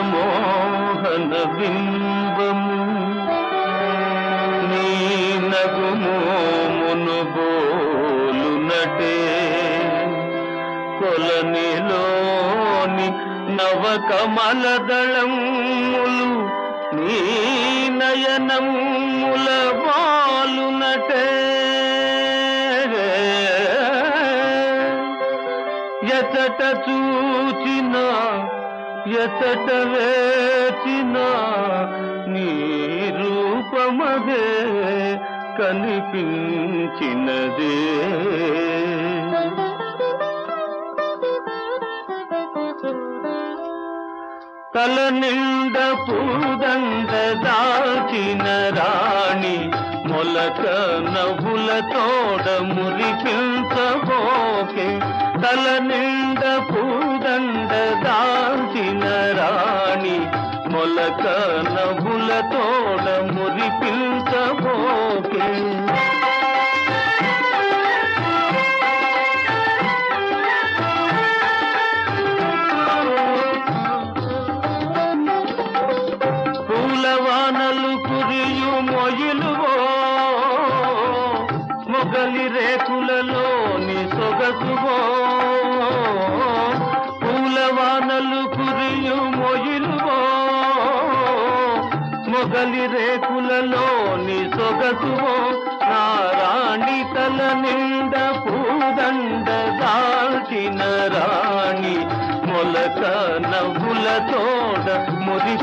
రజనీకరమోహన బింబము నీ నగుమోమును బోలునటే కొలనిలోని నవకమలదళములు నీ నయనముల బాలునటే ఎచట చూచిన ఎచట వేచిన నీ రూపమదే కనిపించినదే. తల నిండ పూదండ దాచిన రాణి మొలక నవ్వుల తోడ మురిపించబోకే తల నిండ పూదండ దాచిన రాణి. మొలక నవ్వుల తోడ మురిపించబోకే పొగలి రేకులలో నీ సొగసువో పూలవానలు కురియు మొయిలువో. మొగలి రేకులలోని సొగసువో నారాణి తల నిండ పూదండ దాల్చిన రాణి మొలక నవ్వుల తోడ మురి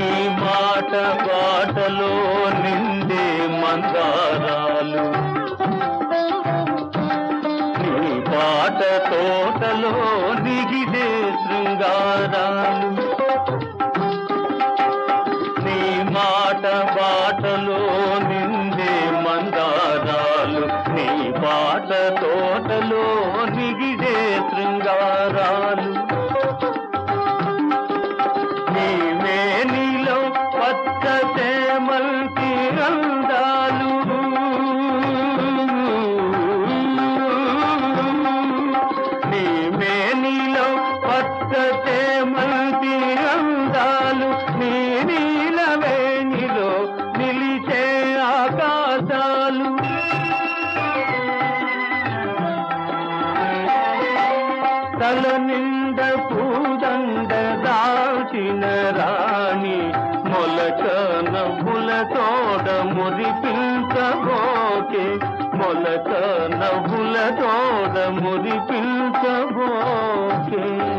నీ మాట బాటలో నిండే మందారాలు. నీ పాట తోటలో దిగిదే శృంగారాలు. నీ మాట బాటలో నిండే మందారాలు. నీ పాట తోటలో దిగిదే శృంగారాలు. తల నిండ పూదండ దాచిన రాణి మొలక నవ్వుల తోడ మురిపించబోకే. మొలక నవ్వుల తోడ మురిపించబోకే.